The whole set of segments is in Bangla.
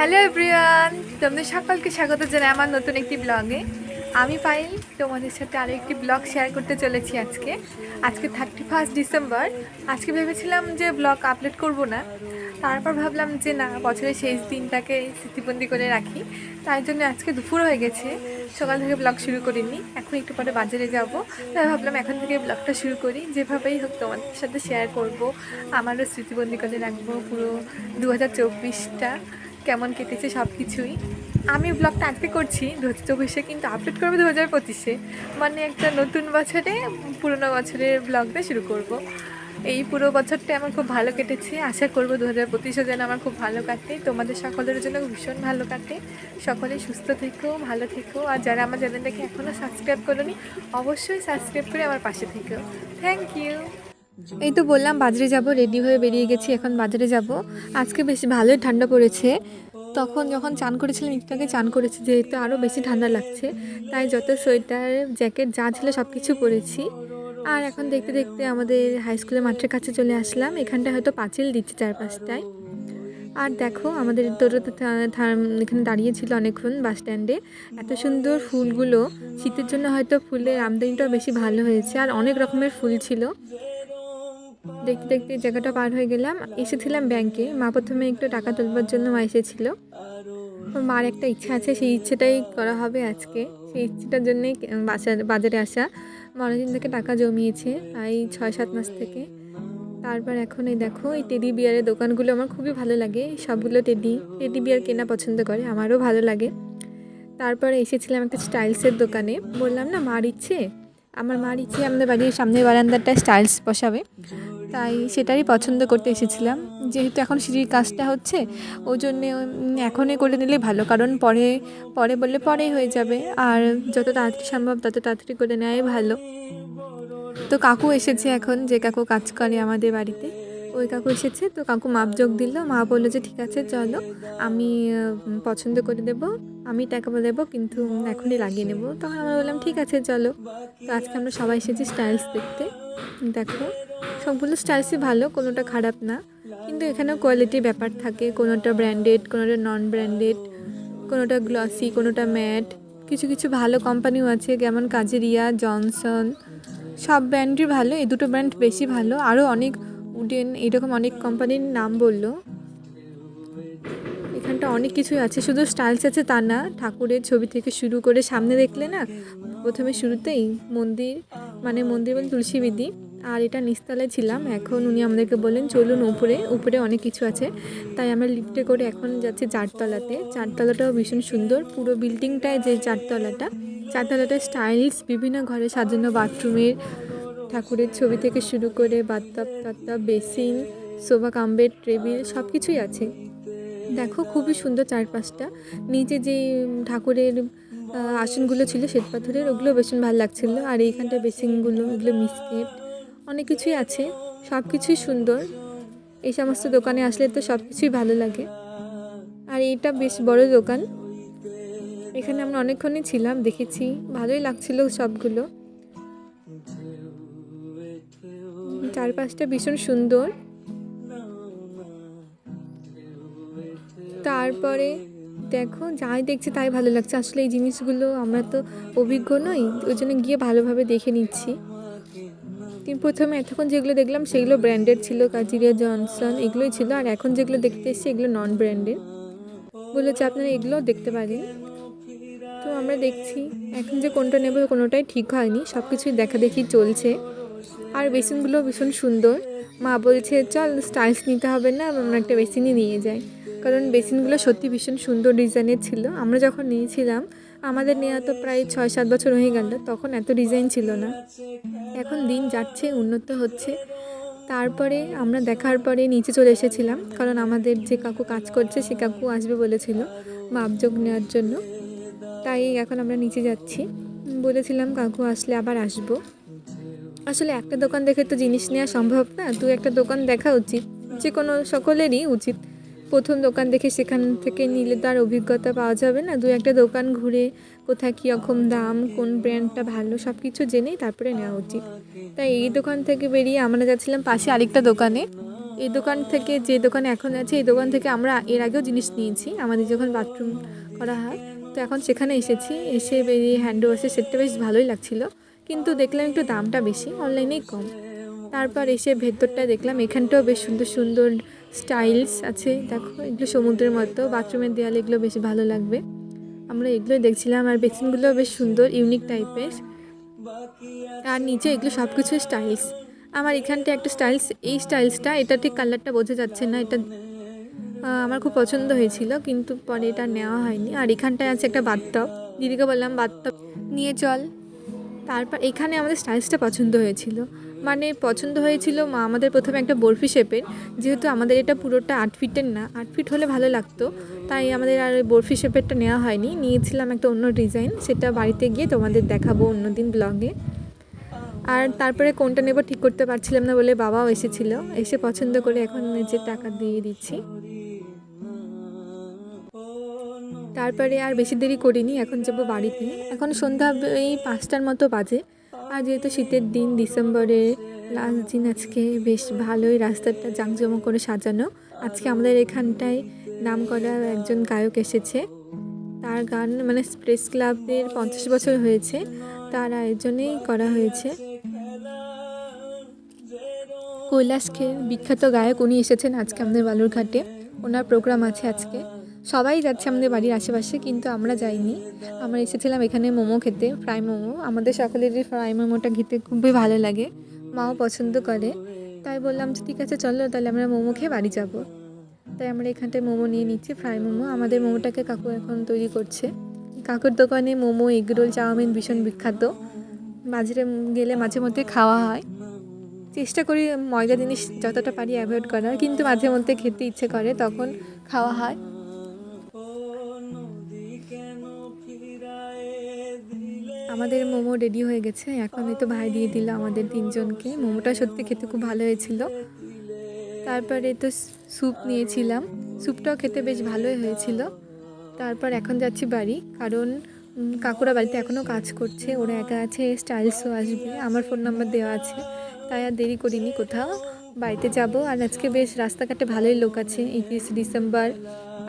হ্যালো এভরিওয়ান তোমাদের সকলকে স্বাগত জানাই আমার নতুন একটি ব্লগে আমি পাইল তোমাদের সাথে আরও একটি ব্লগ শেয়ার করতে চলেছি আজকে। আজকে থার্টি ফার্স্ট ডিসেম্বর আজকে ভেবেছিলাম যে ব্লগ আপলোড করব না। তারপর ভাবলাম যে না, বছরের শেষ দিনটাকে স্মৃতিবন্দি করে রাখি। তাই জন্য আজকে দুপুর হয়ে গেছে। সকাল থেকে ব্লগ শুরু করিনি। এখন একটু পরে বাজারে যাব। তাই ভাবলাম এখন থেকে ব্লগটা শুরু করি। যেভাবেই হোক তোমাদের সাথে শেয়ার করব, আমারও স্মৃতিবন্দি করে রাখব পুরো দু হাজার চব্বিশটা। কেমন কেটেছে সব কিছুই আমি ব্লগটা আজকে করছি দু হাজার চব্বিশে কিন্তু আপলোড করব দু হাজার পঁচিশে। মানে একটা নতুন বছরে, পুরোনো বছরের ব্লগটা শুরু করব। এই পুরো বছরটা আমার খুব ভালো কেটেছে। আশা করব দু হাজার পঁচিশে যেন আমার খুব ভালো কাটে। তোমাদের সকলের জন্য ভীষণ ভালো কাটে। সকলে সুস্থ থেকো, ভালো থেকো। আর যারা আমার চ্যানেলটাকে এখনও সাবস্ক্রাইব করোনি, অবশ্যই সাবস্ক্রাইব করে আমার পাশে থেকো। থ্যাংক ইউ এই তো বললাম, বাজারে যাব রেডি হয়ে বেরিয়ে গেছি, এখন বাজারে যাব। আজকে বেশি ভালোই ঠান্ডা পড়েছে। তখন যখন চান করেছিলাম, একটু আগে চান করেছি, যেহেতু আরও বেশি ঠান্ডা লাগছে, তাই যত সোয়েটার, জ্যাকেট, যা ছিল সব কিছু পরেছি। আর এখন দেখতে দেখতে আমাদের হাই স্কুলের মাঠের কাছে চলে আসলাম এখানটা হয়তো পাঁচিল দিচ্ছে চারপাশটায়। আর দেখো, আমাদের থা- এখানে দাঁড়িয়েছিল অনেকক্ষণ বাস স্ট্যান্ডে এত সুন্দর ফুলগুলো, শীতের জন্য হয়তো ফুলের আমদানিটাও বেশি ভালো হয়েছে, আর অনেক রকমের ফুল ছিল। দেখতে দেখতে জায়গাটা পার হয়ে গেলাম। এসেছিলাম ব্যাংকে মা প্রথমে একটু টাকা তুলবার জন্য মা এসেছিল। মার একটা ইচ্ছা আছে, সেই ইচ্ছেটাই করা হবে আজকে। সেই ইচ্ছেটার জন্যই বাজার, বাজারে আসা। মা অনেকদিন থেকে টাকা জমিয়েছে তাই ছয় সাত মাস থেকে। তারপর এখন এই দেখো, এই টেডি বিয়ারের দোকানগুলো আমার খুবই ভালো লাগে। সবগুলো টেডি টেডি বিয়ার কেনা পছন্দ করে, আমারও ভালো লাগে। তারপরে এসেছিলাম একটা স্টাইলসের দোকানে। বললাম, না, মার ইচ্ছে? আমার মার ইচ্ছে আমাদের বাড়ির সামনের বারান্দাটা স্টাইলস বসাবে। তাই সেটারই পছন্দ করতে এসেছিলাম। যেহেতু এখন সিঁড়ির কাজটা হচ্ছে ওই জন্যে এখনই করে নিলে ভালো, কারণ পরে পরে বললে পরেই হয়ে যাবে। আর যত তাড়াতাড়ি সম্ভব তত তাড়াতাড়ি করে নেওয়াই ভালো। তো কাকু এসেছে এখন, যে কাকু কাজ করে আমাদের বাড়িতে। ওই কাকু এসেছে, তো কাকু মাপযোগ দিল। মা বলল যে ঠিক আছে, চলো। আমি পছন্দ করে দেব। আমি টাকা দেবো, কিন্তু এখনই লাগিয়ে নেব। তখন আমরা বললাম, ঠিক আছে, চলো। তো আজকে আমরা সবাই এসেছি স্টাইলস দেখতে। দেখো। সবগুলো স্টাইলসই ভালো, কোনোটা খারাপ না। কিন্তু এখানেও কোয়ালিটির ব্যাপার থাকে। কোনোটা ব্র্যান্ডেড কোনোটা নন ব্র্যান্ডেড কোনোটা গ্লসি কোনোটা ম্যাট কিছু কিছু ভালো কোম্পানিও আছে, যেমন কাজেরিয়া জনসন সব ব্র্যান্ডই ভালো, এই দুটো ব্র্যান্ড বেশি ভালো। আরও অনেক উডেন এরকম অনেক কোম্পানির নাম বলল। এখানটা অনেক কিছুই আছে, শুধু স্টাইলস আছে তা না। ঠাকুরের ছবি থেকে শুরু করে সামনে দেখলে না, প্রথমে শুরুতেই মন্দির মানে মন্দির বলে তুলসী বিধি। আর এটা নিচতলায় ছিলাম। এখন উনি আমাদেরকে বললেন, চলুন উপরে উপরে অনেক কিছু আছে। তাই আমরা লিফটে করে এখন যাচ্ছি চারতলাতে। চারতলাটাও ভীষণ সুন্দর। পুরো বিল্ডিংটায় যে চারতলাটা চারতলাটা স্টাইলস বিভিন্ন ঘরে সাজানো বাথরুমের ঠাকুরের ছবি থেকে শুরু করে বাথটাব টাথটাব বেসিন সোফা কাম্বের টেবিল সব কিছুই আছে। দেখো খুবই সুন্দর চারপাশটা। নিচে যে ঠাকুরের আসনগুলো ছিল শ্বেত পাথরের, ওগুলো ভীষণ ভালো লাগছিল। আর এইখানটা বেসিনগুলো এগুলো মিসকেট অনেক কিছুই আছে, সব কিছুই সুন্দর। এই সমস্ত দোকানে আসলে তো সব কিছুই ভালো লাগে। আর এইটা বেশ বড় দোকান। এখানে আমরা অনেকক্ষণই ছিলাম, দেখেছি। ভালোই লাগছিল সবগুলো। চারপাশটা ভীষণ সুন্দর। তারপরে দেখো, যাই দেখছি তাই ভালো লাগছে। আসলে এই জিনিসগুলো আমরা তো অভিজ্ঞ নই, ওই জন্য গিয়ে ভালোভাবে দেখে নিচ্ছি। প্রথমে এতক্ষণ যেগুলো দেখলাম সেগুলো ব্র্যান্ডেড ছিল কাজিরিয়া জনসন, এগুলোই ছিল। আর এখন যেগুলো দেখতে এসেছি, এগুলো নন ব্র্যান্ডেড বলেছে আপনারা এগুলোও দেখতে পারেন। তো আমরা দেখছি, এখন যে কোনটা নেব কোনোটাই ঠিক হয়নি সব কিছুই দেখা দেখি চলছে। আর বেসিনগুলো ভীষণ সুন্দর। মা বলছে, চল স্টাইলস নিতে হবে না, আমরা একটা বেসিনই নিয়ে যাই। কারণ বেসিনগুলো সত্যি ভীষণ সুন্দর ডিজাইনের ছিল। আমরা যখন নিয়েছিলাম, আমাদের নেওয়া তো প্রায় ছয় সাত বছর হয়ে গেল, তখন এত ডিজাইন ছিল না। এখন দিন যাচ্ছে, উন্নত হচ্ছে। তারপরে আমরা দেখার পরে নিচে চলে এসেছিলাম, কারণ আমাদের যে কাকু কাজ করছে, সে কাকু আসবে বলেছিল মাপযোগ নেওয়ার জন্য। তাই এখন আমরা নিচে যাচ্ছি। বলেছিলাম, কাকু আসলে আবার আসব। আসলে একটা দোকান দেখে তো জিনিস নেওয়া সম্ভব না, দু একটা দোকান দেখা উচিত। যে কোনো সকলেরই উচিত। প্রথম দোকান দেখে সেখান থেকে নিলে তো আর অভিজ্ঞতা পাওয়া যাবে না। দু একটা দোকান ঘুরে কোথায় কীরকম দাম, কোন ব্র্যান্ডটা ভালো সব কিছু জেনেই তারপরে নেওয়া উচিত। তাই এই দোকান থেকে বেরিয়ে আমরা যাচ্ছিলাম পাশে আরেকটা দোকানে। এই দোকান থেকে যে দোকানে এখন আছে, এই দোকান থেকে আমরা এর আগেও জিনিস নিয়েছি, আমাদের যখন বাথরুম করা হয়। তো এখন সেখানে এসেছি, এসে বেরিয়ে হ্যান্ড ওয়াশের সেটটা বেশ ভালোই লাগছিল। কিন্তু দেখলাম একটু দামটা বেশি অনলাইনেই কম। তারপর এসে ভেতরটা দেখলাম, এখানটাও বেশ সুন্দর সুন্দর স্টাইলস আছে, দেখো, এগুলো সমুদ্রের মতো, বাথরুমের দেয়ালে এগুলো বেশ ভালো লাগবে। আমরা এগুলোই দেখছিলাম, আর বেসিনগুলো বেশ সুন্দর, ইউনিক টাইপের। আর নিচে এগুলো সব কিছু স্টাইলস। আমার এখানটা একটা স্টাইলস, এই স্টাইলসটা, এটা ঠিক কালারটা বোঝা যাচ্ছে না, এটা আমার খুব পছন্দ হয়েছিল, কিন্তু পরে এটা নেওয়া হয়নি। আর এখানটায় আছে একটা বাথটব। দিদিকে বললাম, বাথটব নিয়ে চল। তারপর এখানে আমাদের স্টাইলসটা পছন্দ হয়েছিল। মানে পছন্দ হয়েছিল মা, আমাদের প্রথমে একটা বরফি শেপের। যেহেতু আমাদের এটা পুরোটা আট ফিটের না, আট ফিট হলে ভালো লাগতো। তাই আমাদের আর ওই বরফি শেপেরটা নেওয়া হয়নি। নিয়েছিলাম একটা অন্য ডিজাইন, সেটা বাড়িতে গিয়ে তোমাদের দেখাবো অন্যদিন ব্লগে। আর তারপরে কোনটা নেব ঠিক করতে পারছিলাম না বলে বাবাও এসেছিল। এসে পছন্দ করে এখন নিজের টাকা দিয়ে দিচ্ছি। তারপরে আর বেশি দেরি করিনি, এখন যাব বাড়িতে। এখন সন্ধ্যা এই পাঁচটার মতো বাজে। আর যেহেতু শীতের দিন ডিসেম্বরে লাস্ট দিন, আজকে বেশ ভালোই রাস্তাটা জাঁকজমক করে সাজানো। আজকে আমাদের এখানটায় নাম করা একজন গায়ক এসেছে। তার গান মানে প্রেস ক্লাবের পঞ্চাশ বছর হয়েছে। তার আয়োজনেই করা হয়েছে। কৈলাস খের বিখ্যাত গায়ক, উনি এসেছেন আজকে আমাদের বালুরঘাটে। ওনার প্রোগ্রাম আছে আজকে। সবাই যাচ্ছে আমাদের বাড়ির আশেপাশে, কিন্তু আমরা যাইনি। আমরা এসেছিলাম এখানে মোমো খেতে, ফ্রাই মোমো। আমাদের সকলেরই ফ্রাই মোমোটা খেতে খুবই ভালো লাগে, মাও পছন্দ করে। তাই বললাম যে, ঠিক আছে, চলো, তাহলে আমরা মোমো খেয়ে বাড়ি যাব। তাই আমরা এখানটায় মোমো নিয়ে নিচ্ছি, ফ্রাই মোমো। আমাদের মোমোটাকে কাকু এখন তৈরি করছে। কাকুর দোকানে মোমো এগরোল চাউমিন ভীষণ বিখ্যাত। বাজারে গেলে মাঝে মধ্যে খাওয়া হয়। চেষ্টা করি ময়দা জিনিস যতটা পারি অ্যাভয়েড করার, কিন্তু মাঝে মধ্যে খেতে ইচ্ছে করে, তখন খাওয়া হয়। আমাদের মোমো রেডি হয়ে গেছে। এখন তো ভাই দিয়ে দিল আমাদের তিনজনকে। মোমোটা সত্যি খেতে খুব ভালো হয়েছিল। তারপরে তো স্যুপ নিয়েছিলাম। স্যুপটাও খেতে বেশ ভালোই হয়েছিল। তারপর এখন যাচ্ছি বাড়ি। কারণ কাকুরা বাড়িতে এখনও কাজ করছে। ওরা একা আছে, স্টাইলসও আসবে। আমার ফোন নাম্বার দেওয়া আছে। তাই আর দেরি করিনি। কোথাও বাড়িতে যাব। আর আজকে বেশ রাস্তাঘাটে ভালোই লোক আছে। একত্রিশ ডিসেম্বর।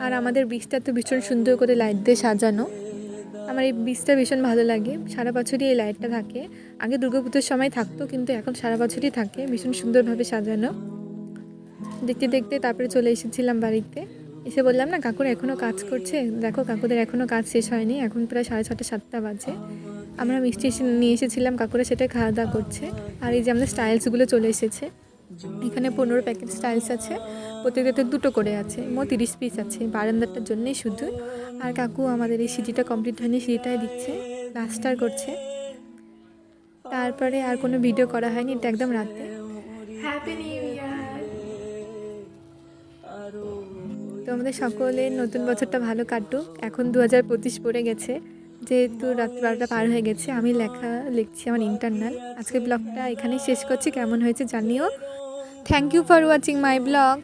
আর আমাদের বীজটা তো ভীষণ সুন্দর করে লাইট দিয়ে সাজানো। আমার এই বীজটা ভীষণ ভালো লাগে। সারা বছরই এই লাইটটা থাকে। আগে দুর্গাপুজোর সময় থাকতো, কিন্তু এখন সারা বছরই থাকে। ভীষণ সুন্দরভাবে সাজানো। দেখতে দেখতে তারপরে চলে এসেছিলাম বাড়িতে। এসে বললাম, না, কাকুর এখনও কাজ করছে। দেখো, কাকুদের এখনও কাজ শেষ হয়নি। এখন প্রায় সাড়ে ছটা, সাতটা বাজে। আমরা মিষ্টি নিয়ে এসেছিলাম, কাকুরা সেটা খাওয়া দাওয়া করছে। আর এই যে আমাদের স্টাইলসগুলো চলে এসেছে। এখানে পনেরো প্যাকেট স্টাইলস আছে। প্রত্যেকটাতে দুটো করে আছে। মোট তিরিশ পিস আছে। বারান্দাটার জন্যই শুধু। আর কাকু আমাদের এই সিটিটা কমপ্লিট হয়নি সিটিটাই দিচ্ছে। প্লাস্টার করছে। তারপরে আর কোনো ভিডিও করা হয়নি এটা একদম রাতে। হ্যাপি নিউ ইয়ার তো আমাদের সকলের নতুন বছরটা ভালো কাটুক। এখন দু হাজার পঁচিশ পড়ে গেছে। যেহেতু রাত বারোটা পার হয়ে গেছে আমি লেখা লিখছি আমার ইন্টারনাল আজকে ব্লগটা এখানেই শেষ করছি। কেমন হয়েছে জানিও। Thank you for watching my vlog